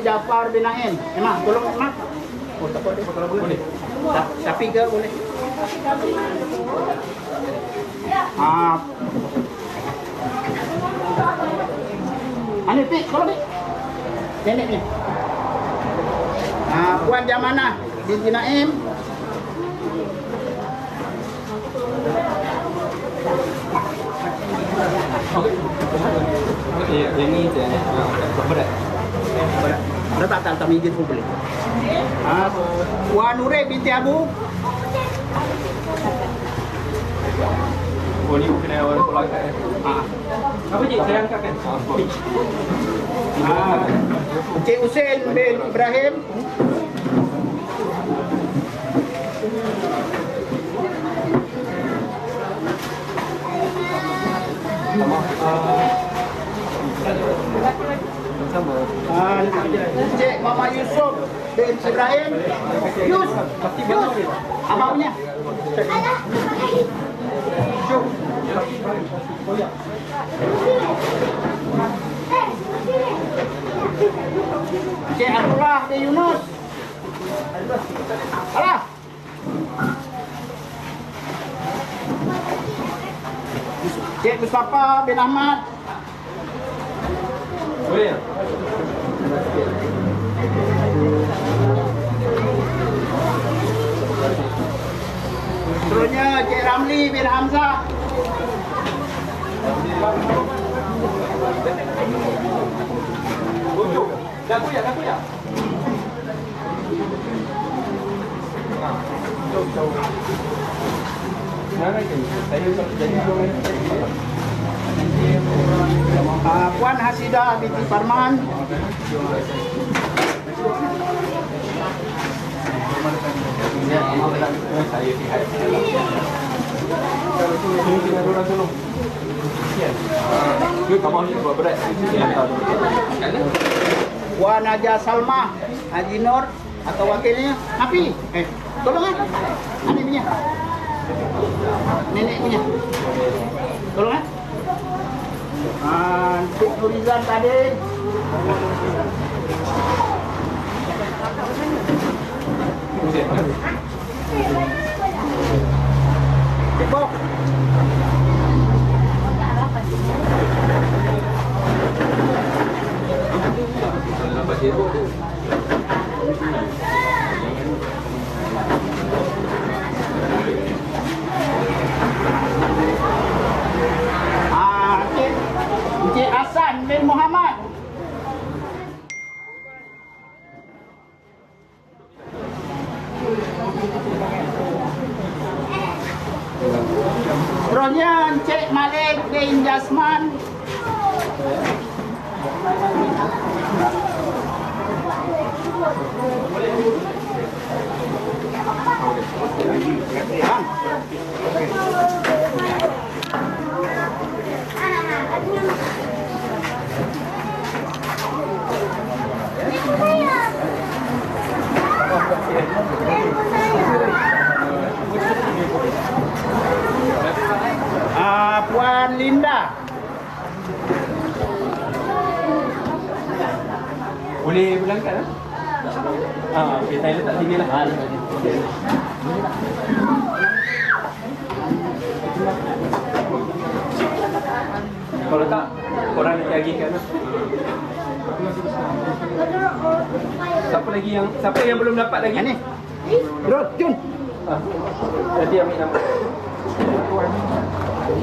Jafar bin Naim. Emang, tolong Emang. Oh, tak dia. Kalau boleh. boleh. Syafiq ke boleh? Ah. Ani, Pik, kalau Pik. Nenek ni. Ah, Puan Jamanah binti Naim. Okey, yang ni je. Ha, berat. Ada tak tak tak minggir pun boleh. Ah, Puan Nureh binti Abu. Oh ni kena orang tolak kat. Ah. Apa je saya angkat kan? Ha, Hussein bin Ibrahim. sama. Sama. Ah, Encik Mama Yusuf bin Ibrahim. Yus. Yus. Abang punya. Yus. Encik Abdullah bin Yunus. Alah. Encik Mustafa bin Ahmad. Boleh ya? Seterusnya Bin Hamzah. Dah dah? Saya jadi Ah, Puan Hasidah binti Farman. saya Kalau tu tinggal orang tolong. Dia kamar ni buat berat. Puan Haja Salma Haji Nur atau wakilnya Hafi. Eh, tolong eh. Adik punya. Nenek punya. Tolong eh. Ah, Encik Nurizan tadi. Cik Bob. Nampak dia tu. Ah, Encik, Encik Hasan bin Muhammad. Seterusnya Encik Malik bin Jasman. Bang. Ah, Linda. Boleh berangkat ah? Ah, okey, saya letak sini lah. Kalau tak, korang nanti agihkan lah. Siapa lagi yang siapa yang belum dapat lagi? Ini. Terus, Jun. Ah, nanti ambil nama. Ah,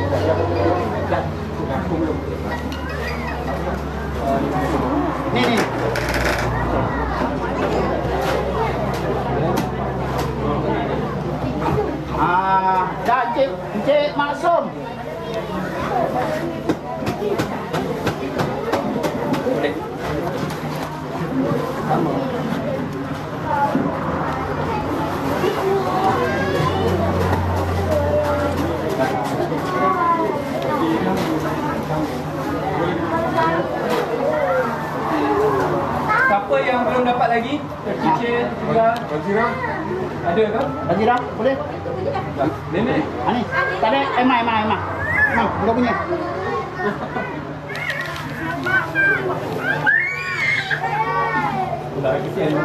Encik Maksum. Boleh. Siapa yang belum dapat lagi? Tercicir, tinggal. Wazira. Ada ke? Bajira, boleh? Tak. Nenek. Ah, ni. Tak ada. Emma, Emma, Emma. Emma, kau punya. Dah kesian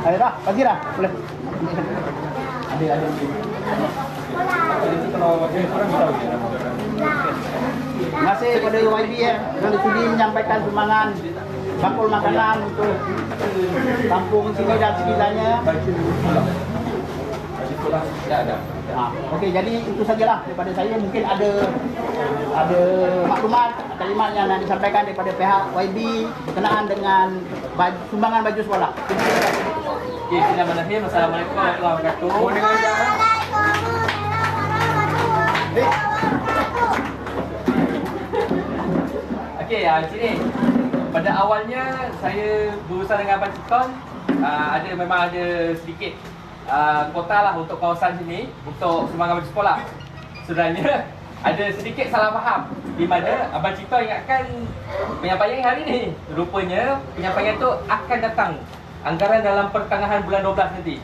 Ayo dah, bagi dah. Boleh. Ada kalau orang tahu. Terima kasih kepada YB ya, yang sudi menyampaikan sumbangan bakul makanan untuk kampung sini dan sekitarnya. Tidak ada. Ha, Okey, jadi itu sajalah daripada saya. Mungkin ada ada maklumat, kalimat yang nak disampaikan daripada pihak YB berkenaan dengan baju, sumbangan baju sekolah. Bismillahirrahmanirrahim. Assalamualaikum warahmatullahi wabarakatuh. Okey, ah sini. Pada awalnya saya berusaha dengan Abang Citon uh, ada memang ada sedikit uh, kota lah untuk kawasan sini untuk sumbangan baju sekolah. Sebenarnya ada sedikit salah faham di mana Abang Citon ingatkan penyampaian hari ni. Rupanya penyampaian tu akan datang anggaran dalam pertengahan bulan 12 nanti.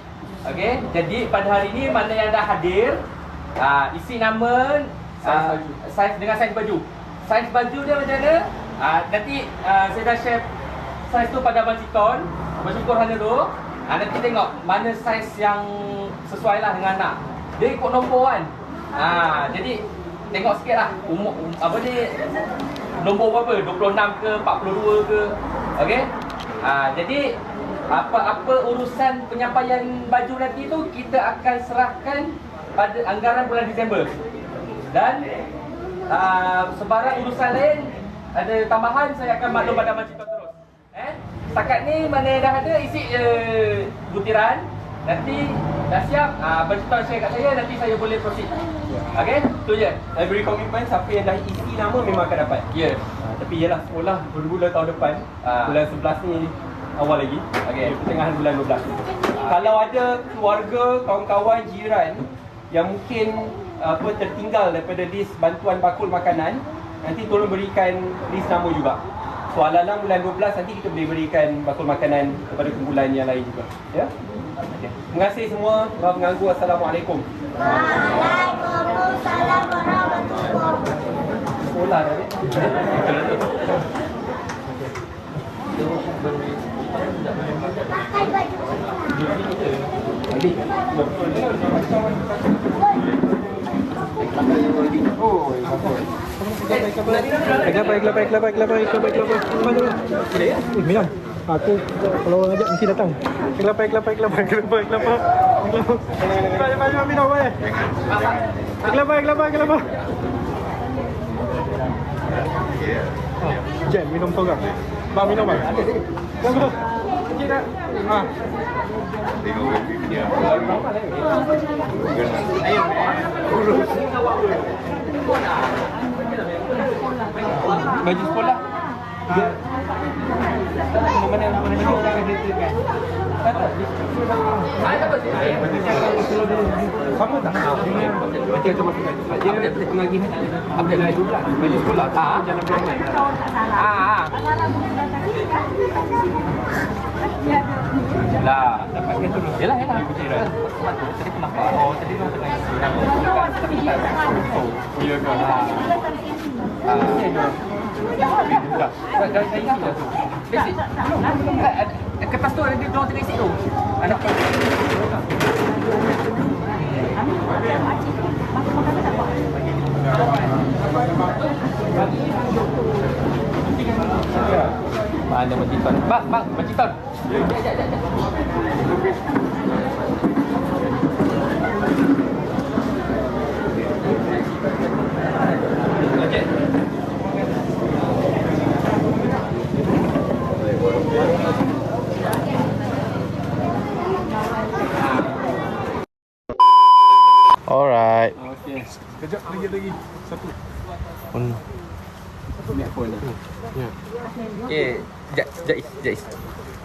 Okey, jadi pada hari ni mana yang dah hadir uh, isi nama uh, saiz dengan saiz baju. Saiz baju dia macam mana? Uh, nanti uh, saya dah share saiz tu pada Abang Citon. Bersyukur hanya tu. Uh, nanti tengok mana saiz yang sesuai lah dengan anak. Dia ikut nombor kan. Uh, jadi tengok sikit lah umur um, apa ni nombor berapa 26 ke 42 ke okey uh, jadi apa-apa urusan penyampaian baju nanti tu kita akan serahkan pada anggaran bulan Disember dan uh, sebarang urusan lain ada tambahan saya akan maklum pada Abang Cipta terus eh setakat ni mana dah ada isi uh, butiran nanti dah siap uh, Abang Cipta share kat saya nanti saya boleh proceed okey tu je Saya beri komitmen siapa yang dah isi nama memang akan dapat. ya yeah. Ha, tapi ialah sekolah bermula tahun depan Ah. Bulan 11 ni awal lagi Okey. Pertengahan bulan 12 Kalau ada keluarga, kawan-kawan, jiran Yang mungkin apa tertinggal daripada list bantuan bakul makanan Nanti tolong berikan list nama juga. So ala-ala bulan 12 nanti kita boleh berikan bakul makanan kepada kumpulan yang lain juga. Ya? Okay. Terima kasih semua. Maaf mengganggu Assalamualaikum. Waalaikumsalam warahmatullahi wabarakatuh. Sekolah dah ni. Pakai baju Iklapay, iklapay, iklapay, iklapay, iklapay, iklapay. Mana? Minang. Aku kalau orang ajak mesti datang. Iklapay, iklapay, iklapay, iklapay, iklapay. Iklapay, iklapay, minang, weh. Iklapay, iklapay, iklapay. Jen, minum togak. Bang, minum bang. Tunggu. Kira. Ah. Tengok. Baju sekolah dia Nama mana nama mana orang yang ceritakan Tak tak saya dapat sini Sama tak? Macam tu masukkan Dia pengagihan Update lagi Baju sekolah Ah, Jalan perangai ah ah lah dapat ke terus yalah yalah tadi pernah oh tadi memang tengah isi oh iya ke ah ah dah dah dah isi dah tu basic belum Eh, eh, kertas tu ada dia orang tengah isi tu anak Mana Makcik Ton? Bang, bang, Makcik Ton. Jap, jap, jap, jap. Okey. Alright. Okey Kejap lagi lagi. Satu. Ni apa ni? Okay, jap, jap, jap.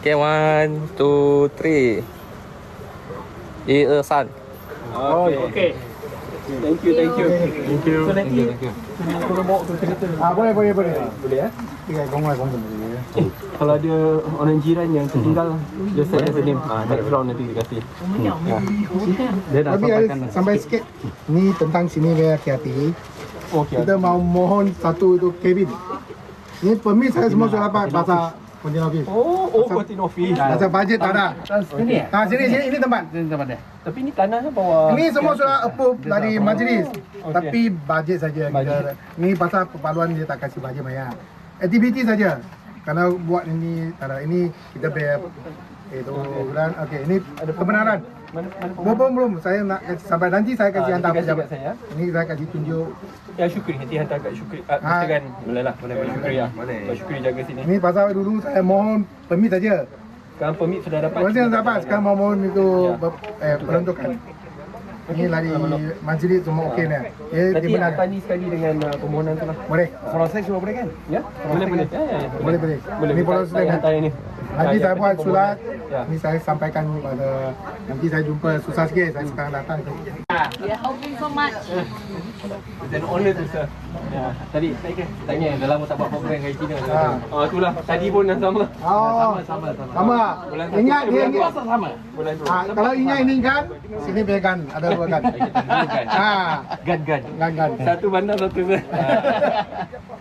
Okay, one, two, three. Ye, er, san. Okay. okay. okay. Thank you, thank you. Thank you. So, nanti, kena bawa ke kereta. Ah, boleh, boleh, boleh. Ah, boleh, eh? Ya, kong, kong, kong. Eh, kalau ada orang jiran yang tertinggal, hmm. just send us a name. Ah, next round nanti dia kasi. Hmm. Ah. Dia nak sampaikan. Lah. Sampai sikit. Ni tentang sini, dia hati-hati. Okay, Kita mau mohon satu itu Kevin. Ini permit saya semua sudah dapat. Bahasa Pontianak office. Oh, oh, Kontin Office. Bahasa bajet tak ada. Sini ya? Ha, sini, sini, ini tempat. Sini tempat dia. Tapi ni tanahnya bawah. Ini semua sudah approve dari majlis. Okey. Tapi bajet saja. Kita, ni pasal perpaluan dia tak kasih bajet banyak. Aktiviti saja. Kalau buat ini, tak ada. Ini kita bayar itu bulan. Okey, ini ada kebenaran. Mana mana Belum, belum, belum. Saya nak kasih, sampai nanti saya kasih Ah, hantar nanti kasih pejabat. saya. Ini saya kasih tunjuk. Ya Syukri nanti hantar kat Syukri. Ah, Ah. Instagram. Boleh lah. Boleh boleh Syukri ya. Boleh. Syukri jaga sini. Ini pasal dulu saya mohon permit saja. Sekarang permit sudah dapat. Kalau saya dapat, sekarang mau mohon itu Ya. eh, peruntukan. Ini lari majlis semua okey ni. Dia, dia Nanti hantar ni sekali dengan uh, permohonan tu lah. Boleh. Proses semua boleh kan? Ya? Boleh boleh. Ya ya ya. Boleh, boleh. Boleh. Ini proses dia. hantar ini. Nanti Ah, saya buat surat. Ya. Ini saya sampaikan pada nanti saya jumpa susah sikit. Saya sekarang datang. We are hoping so much. It's an honor to sir. Ya. Tadi saya ke Tanya, dah lama tak buat program dengan China. Ha. Oh, itulah. Tadi pun dah sama. Oh, Sama, sama. sama. Bulan satu, Ingat dia bulan ingat. dua. sama. Bulan tu. Ha, kalau ingat ini kan, sini pegang ada dua kan. Ha, Gan-gan. gan gan. Satu bandar satu sir.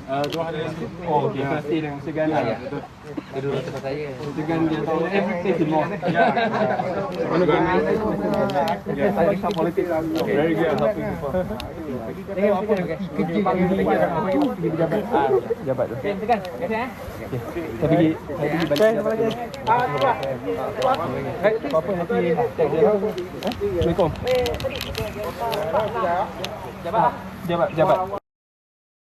Uh, dua hari lagi. Oh, okey. Pasti dengan segan. Ya. Dia dulu tempat saya. Segan dia tahu everything in law. Ya. Mana kan? Ya, saya politik. Very good. Tengok apa dia. Jabat. Ah, jabat tu. Okey eh. Saya pergi, saya pergi balik. Hai, apa-apa nanti tag dia. Eh? Assalamualaikum. Jabat. Jabat, jabat.